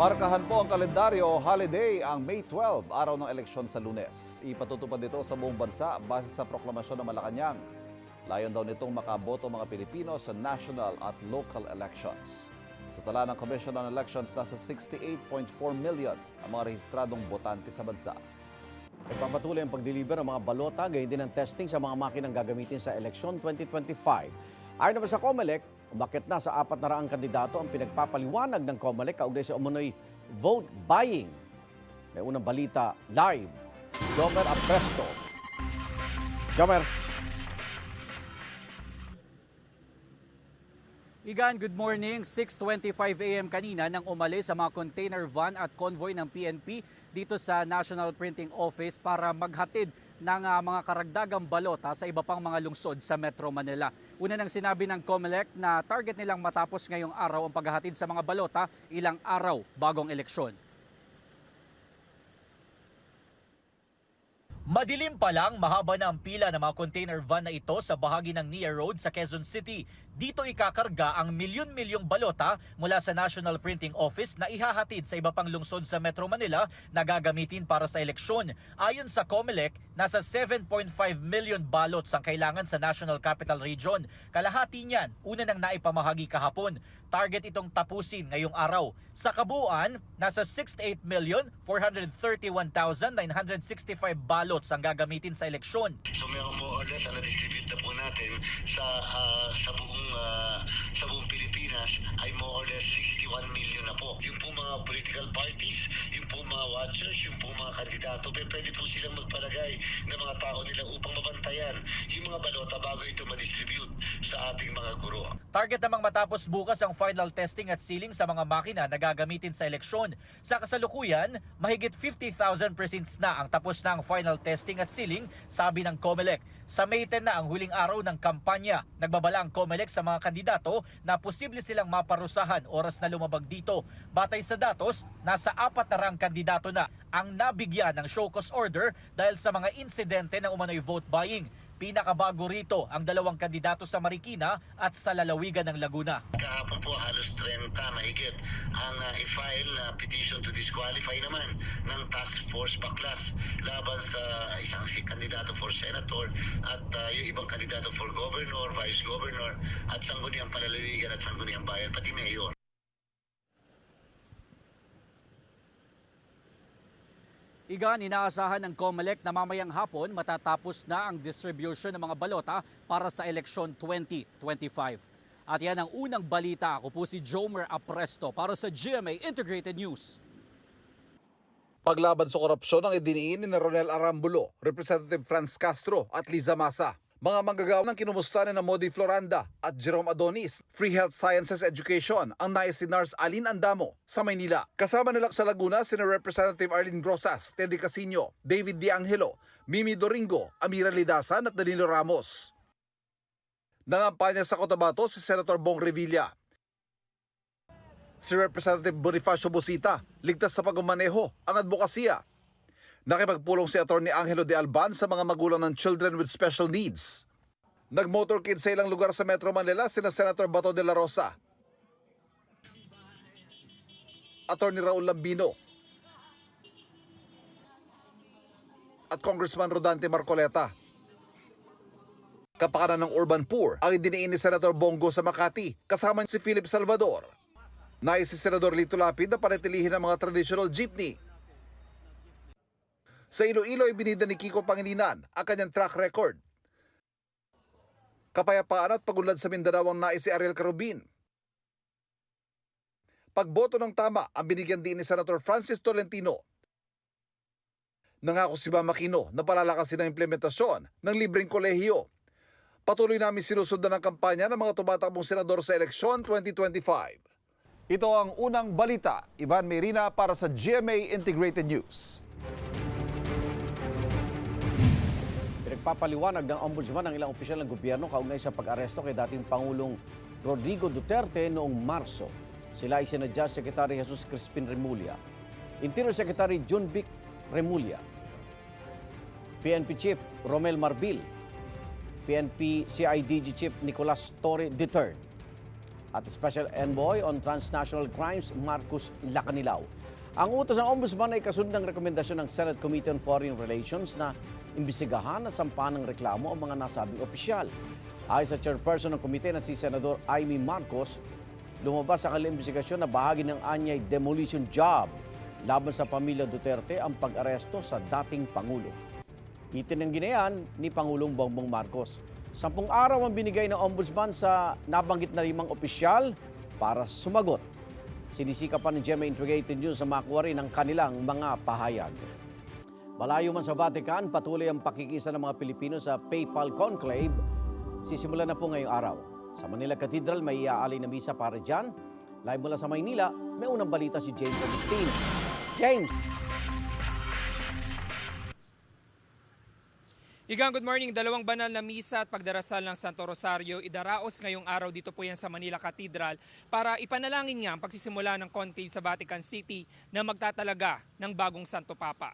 Markahan po ang kalendaryo holiday ang May 12, araw ng eleksyon sa lunes. Ipatutupad ito sa buong bansa base sa proklamasyon ng Malacanang. Layon daw nitong makaboto mga Pilipino sa national at local elections. Sa tala ng Commission on Elections, nasa 68.4 million ang mga rehistradong botante sa bansa. Nagpapatuloy ang pagdeliver ng mga balota, gayon din ang testing sa mga makinang gagamitin sa eleksyon 2025. Ayon naman sa COMELEC, umakit na sa apat na raang kandidato ang pinagpapaliwanag ng COMELEC kaugnay sa umunoy vote buying. May unang balita live. Jomer Apresto. Jomer. Igan, good morning. 6.25 a.m. kanina nang umalis sa mga container van at convoy ng PNP dito sa National Printing Office para maghatid ng ah, mga karagdagang balota sa iba pang mga lungsod sa Metro Manila. Una nang sinabi ng COMELEC na target nilang matapos ngayong araw ang paghahatid sa mga balota ilang araw bagong eleksyon. Madilim pa lang, mahaba na ang pila ng mga container van na ito sa bahagi ng Nia Road sa Quezon City. Dito ikakarga ang milyon-milyong balota mula sa National Printing Office na ihahatid sa iba pang lungsod sa Metro Manila na gagamitin para sa eleksyon. Ayon sa COMELEC, nasa 7.5 million ballots ang kailangan sa National Capital Region. Kalahati niyan, una nang naipamahagi kahapon. Target itong tapusin ngayong araw. Sa kabuuan, nasa 68,431,965 ballots ang gagamitin sa eleksyon. So meron mo ulit na na-distribute na po natin sa ah, sa buong ah, sa buong Pilipinas ay more or less 61 million na po. Yung po mga political parties, yung po mga watchers, yung po mga kandidato, pwede po silang magpalagay ng mga tao nila upang mabantayan yung mga balota bago ito ma-distribute sa ating mga guro. Target namang matapos bukas ang final testing at sealing sa mga makina na gagamitin sa eleksyon. Sa kasalukuyan, mahigit 50,000 precincts na ang tapos na ang final testing at sealing, sabi ng COMELEC. Sa May 10 na ang huling araw ng kampanya, nagbabala ang COMELEC sa mga kandidato na posible silang maparusahan oras na lumabag dito. Batay sa datos, nasa apat na rang kandidato na ang nabigyan ng show cause order dahil sa mga insidente ng umano'y vote buying. Pinakabago rito ang dalawang kandidato sa Marikina at sa lalawigan ng Laguna. Kahapon po halos 30 mahigit ang ah, i-file na petition to disqualify naman ng task force baklas laban sa isang si kandidato for senator at ah, yung ibang kandidato for governor, vice governor at sangguniang palalawigan at sangguniang bayan pati mayor. Igan, inaasahan ng COMELEC na mamayang hapon matatapos na ang distribution ng mga balota para sa eleksyon 2025. At yan ang unang balita. Ako po si Jomer Apresto para sa GMA Integrated News. Paglaban sa korupsyon ang idiniin ni Ronel Arambulo, Representative Franz Castro at Liza Masa. Mga manggagawa ng kinumusta na Modi Floranda at Jerome Adonis, Free Health Sciences Education ang nais si Nars Alin Andamo sa Maynila. Kasama nila sa Laguna sina Representative Arlene Grosas, Teddy Casino, David Di Mimi Doringo, Amira Lidasan at Danilo Ramos. Nangampanya sa Cotabato si Senator Bong Revilla. Si Representative Bonifacio Busita, ligtas sa pagmamaneho ang advokasya. Nakipagpulong si Atty. Angelo de Alban sa mga magulang ng children with special needs. Nag-motorcade sa ilang lugar sa Metro Manila sina Senator Bato de la Rosa, Atty. Raul Lambino, at Congressman Rodante Marcoleta. Kapakanan ng urban poor ang idiniin ni Senator Bongo sa Makati kasama si Philip Salvador. Nais si Senador Lito Lapid na panatilihin ang mga traditional jeepney sa Iloilo ay binida ni Kiko Pangilinan ang kanyang track record. Kapayapaan at pagulad sa Mindanao ang nais si Ariel Carubin. Pagboto ng tama ang binigyan din ni Senator Francis Tolentino. Nangako si Mama Aquino na palalakasin ang implementasyon ng libreng kolehiyo. Patuloy namin sinusundan ang kampanya ng mga tumatakbong senador sa eleksyon 2025. Ito ang unang balita. Ivan Merina para sa GMA Integrated News. Pinagpapaliwanag ng ombudsman ng ilang opisyal ng gobyerno kaugnay sa pag-aresto kay dating Pangulong Rodrigo Duterte noong Marso. Sila ay sinadya Secretary Jesus Crispin Remulla, Interior Secretary John Vic Remulla, PNP Chief Romel Marbil, PNP CIDG Chief Nicolas Torre III, at Special Envoy on Transnational Crimes Marcus Lacanilaw. Ang utos ng Ombudsman ay kasunod ng rekomendasyon ng Senate Committee on Foreign Relations na imbisigahan at sampahan ng reklamo ang mga nasabing opisyal. Ayon sa chairperson ng komite na si Senador Amy Marcos, lumabas sa kanilang investigasyon na bahagi ng anyay demolition job laban sa pamilya Duterte ang pag-aresto sa dating Pangulo. Itinanggi na yan ni Pangulong Bongbong Marcos. Sampung araw ang binigay ng ombudsman sa nabanggit na limang opisyal para sumagot. Sinisika pa ng GMA Integrated News sa makuha rin ang kanilang mga pahayag. Malayo man sa Vatican, patuloy ang pakikisa ng mga Pilipino sa PayPal Conclave. Sisimula na po ngayong araw. Sa Manila Cathedral, may iaalay na misa para dyan. Live mula sa Maynila, may unang balita si James Agustin. James! Igang good morning. Dalawang banal na misa at pagdarasal ng Santo Rosario idaraos ngayong araw dito po yan sa Manila Cathedral para ipanalangin nga ang pagsisimula ng conclave sa Vatican City na magtatalaga ng bagong Santo Papa.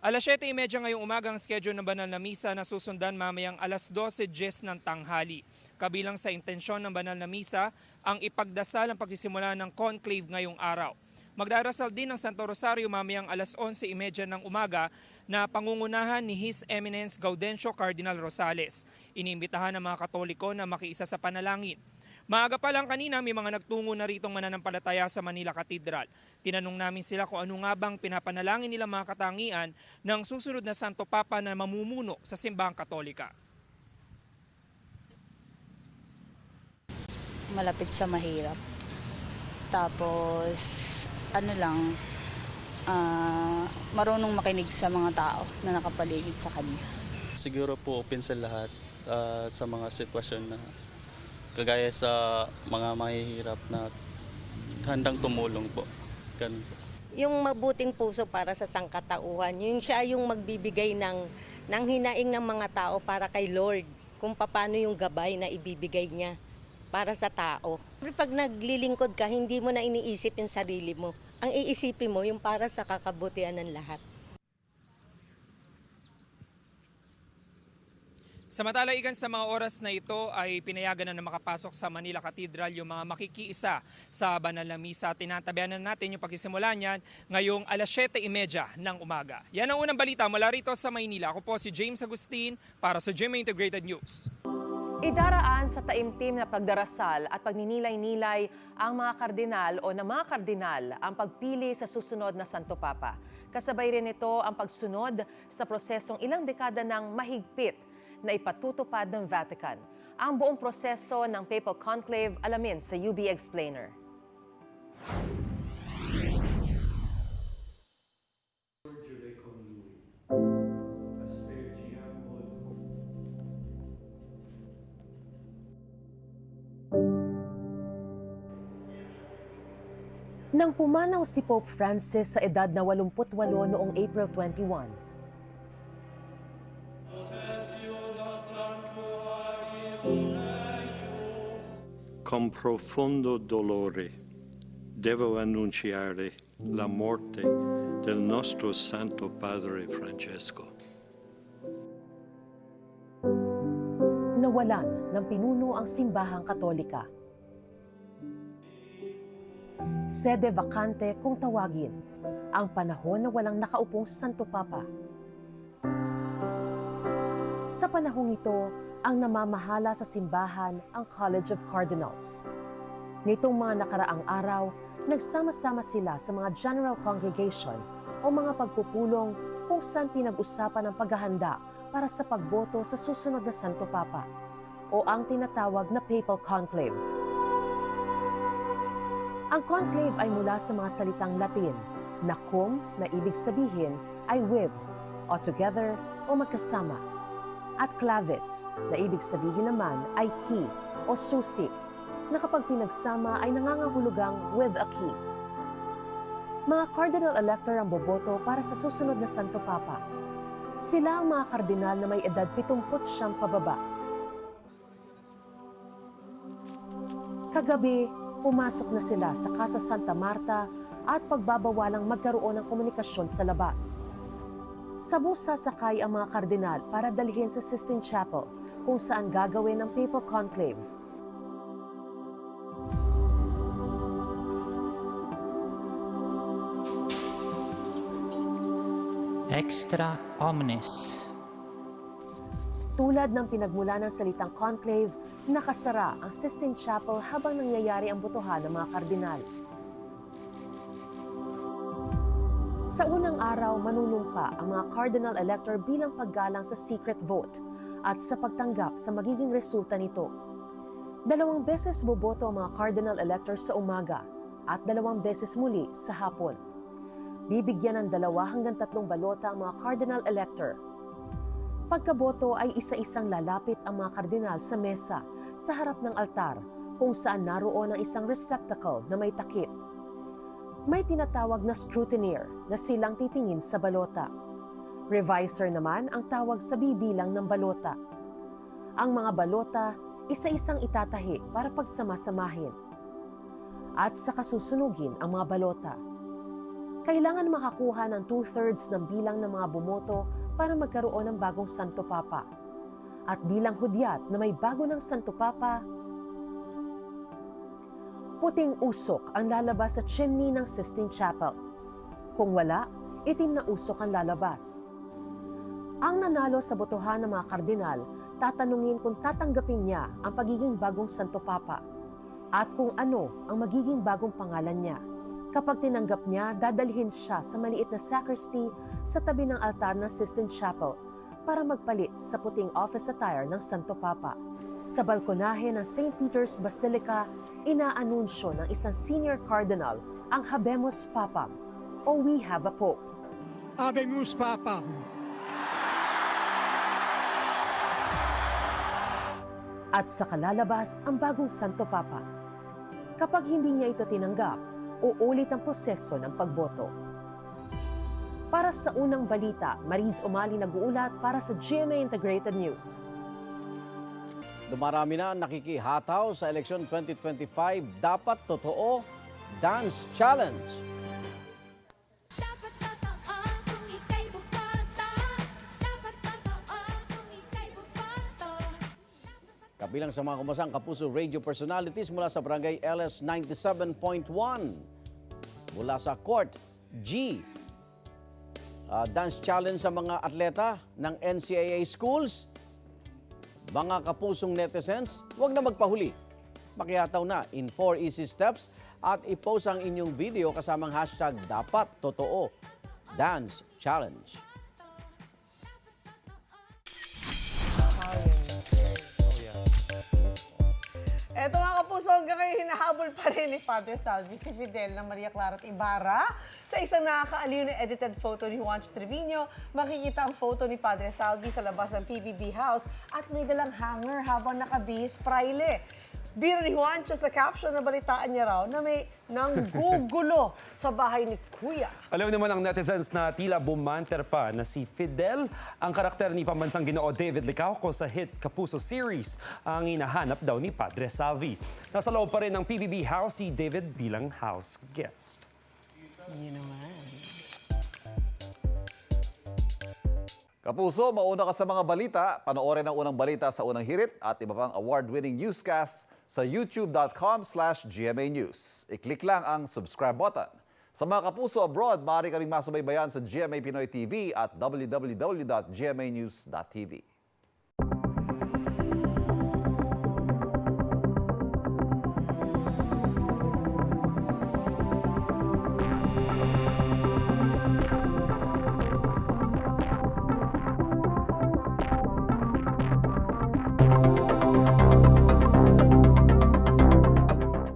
Alas 7.30 ngayong umaga ang schedule ng banal na misa na susundan mamayang alas 12.10 ng tanghali. Kabilang sa intensyon ng banal na misa ang ipagdasal ang pagsisimula ng conclave ngayong araw. Magdarasal din ng Santo Rosario mamayang alas 11.30 ng umaga na pangungunahan ni His Eminence Gaudencio Cardinal Rosales. Inimbitahan ng mga Katoliko na makiisa sa panalangin. Maaga pa lang kanina may mga nagtungo na ritong mananampalataya sa Manila Cathedral. Tinanong namin sila kung ano nga bang pinapanalangin nila mga katangian ng susunod na Santo Papa na mamumuno sa simbahang Katolika. malapit sa mahirap. Tapos, ano lang, ah, marunong makinig sa mga tao na nakapaligid sa kanya. siguro po open sa lahat ah, sa mga sitwasyon na kagaya sa mga mahihirap na handang tumulong po. Ganun po. yung mabuting puso para sa sangkatauhan. Yung siya yung magbibigay ng, ng hinaing ng mga tao para kay Lord. Kung paano yung gabay na ibibigay niya para sa tao. Pag naglilingkod ka, hindi mo na iniisip yung sarili mo. Ang iisipin mo yung para sa kakabutihan ng lahat. Samantalaigan sa mga oras na ito ay pinayagan na na makapasok sa Manila Cathedral yung mga makikiisa sa banal na misa. Tinatabihan na natin yung pagsisimula niyan ngayong alas 7.30 ng umaga. Yan ang unang balita mula rito sa Maynila. Ako po si James Agustin para sa GMA Integrated News. Idaraan sa taimtim na pagdarasal at pagninilay-nilay ang mga kardinal o ng mga kardinal ang pagpili sa susunod na Santo Papa. Kasabay rin ito ang pagsunod sa prosesong ilang dekada ng mahigpit na ipatutupad ng Vatican. Ang buong proseso ng Papal Conclave alamin sa UB Explainer. Nang pumanaw si Pope Francis sa edad na 88 noong April 21, Con profondo dolore devo annunciare la morte del nostro Santo Padre Francesco. nawalan ng pinuno ang simbahang katolika. Sede vacante kung tawagin, ang panahon na walang nakaupong Santo Papa. Sa panahong ito, ang namamahala sa simbahan ang College of Cardinals. Nitong mga nakaraang araw, nagsama-sama sila sa mga General Congregation o mga pagpupulong kung saan pinag-usapan ang paghahanda para sa pagboto sa susunod na Santo Papa o ang tinatawag na Papal Conclave. Ang conclave ay mula sa mga salitang Latin na cum na ibig sabihin ay with o together o magkasama at clavis na ibig sabihin naman ay key o susi na kapag pinagsama ay nangangahulugang with a key. Mga cardinal elector ang boboto para sa susunod na Santo Papa. Sila ang mga kardinal na may edad 70 pababa. Kagabi, pumasok na sila sa Casa Santa Marta at pagbabawalang magkaroon ng komunikasyon sa labas. Sabos sasakay ang mga kardinal para dalhin sa Sistine Chapel kung saan gagawin ang papal conclave. Extra omnes. Tulad ng pinagmula ng salitang conclave, nakasara ang Sistine Chapel habang nangyayari ang botohan ng mga kardinal. Sa unang araw, manunumpa ang mga cardinal elector bilang paggalang sa secret vote at sa pagtanggap sa magiging resulta nito. Dalawang beses boboto ang mga cardinal electors sa umaga at dalawang beses muli sa hapon. Bibigyan ng dalawa hanggang tatlong balota ang mga cardinal elector Pagkaboto ay isa-isang lalapit ang mga kardinal sa mesa sa harap ng altar kung saan naroon ang isang receptacle na may takip. May tinatawag na scrutineer na silang titingin sa balota. Revisor naman ang tawag sa bibilang ng balota. Ang mga balota, isa-isang itatahi para pagsamasamahin. At sa kasusunugin ang mga balota. Kailangan makakuha ng two-thirds ng bilang ng mga bumoto para magkaroon ng bagong Santo Papa. At bilang hudyat na may bago ng Santo Papa, puting usok ang lalabas sa chimney ng Sistine Chapel. Kung wala, itim na usok ang lalabas. Ang nanalo sa botohan ng mga kardinal, tatanungin kung tatanggapin niya ang pagiging bagong Santo Papa at kung ano ang magiging bagong pangalan niya. Kapag tinanggap niya, dadalhin siya sa maliit na sacristy sa tabi ng altar ng Sistine Chapel para magpalit sa puting office attire ng Santo Papa. Sa balkonahe ng St. Peter's Basilica, inaanunsyo ng isang senior cardinal ang Habemus Papam o We Have a Pope. Habemus Papam. At sa kalalabas ang bagong Santo Papa. Kapag hindi niya ito tinanggap, uulit ang proseso ng pagboto. Para sa unang balita, Mariz Umali nag-uulat para sa GMA Integrated News. Dumarami na ang nakikihataw sa eleksyon 2025. Dapat totoo, Dance Challenge. Kabilang sa mga kumasang kapuso radio personalities mula sa Barangay LS 97.1. Mula sa Court G. Ah, dance challenge sa mga atleta ng NCAA schools. Mga kapusong netizens, huwag na magpahuli. Makihataw na in 4 easy steps at ipost ang inyong video kasamang hashtag dapat totoo dance challenge. Hanggang ngayon hinahabol pa rin ni Padre Salvi si Fidel ng Maria Clara at Ibarra. Sa isang nakakaaliw na edited photo ni Juancho Trevino, makikita ang photo ni Padre Salvi sa labas ng PBB House at may dalang hanger habang nakabihis praile. Biro ni Juancho sa caption na balitaan niya raw na may nanggugulo sa bahay ni Kuya. Alam naman ng netizens na tila bumanter pa na si Fidel, ang karakter ni pambansang ginoo David Licauco sa hit Kapuso series, ang hinahanap daw ni Padre Salvi. Nasa loob pa rin ng PBB House si David bilang house guest. Yun naman. Kapuso, mauna ka sa mga balita. Panoorin ang unang balita sa unang hirit at iba pang award-winning newscasts sa youtube.com slash GMA News. I-click lang ang subscribe button. Sa mga kapuso abroad, maaari kaming masubaybayan sa GMA Pinoy TV at www.gmanews.tv.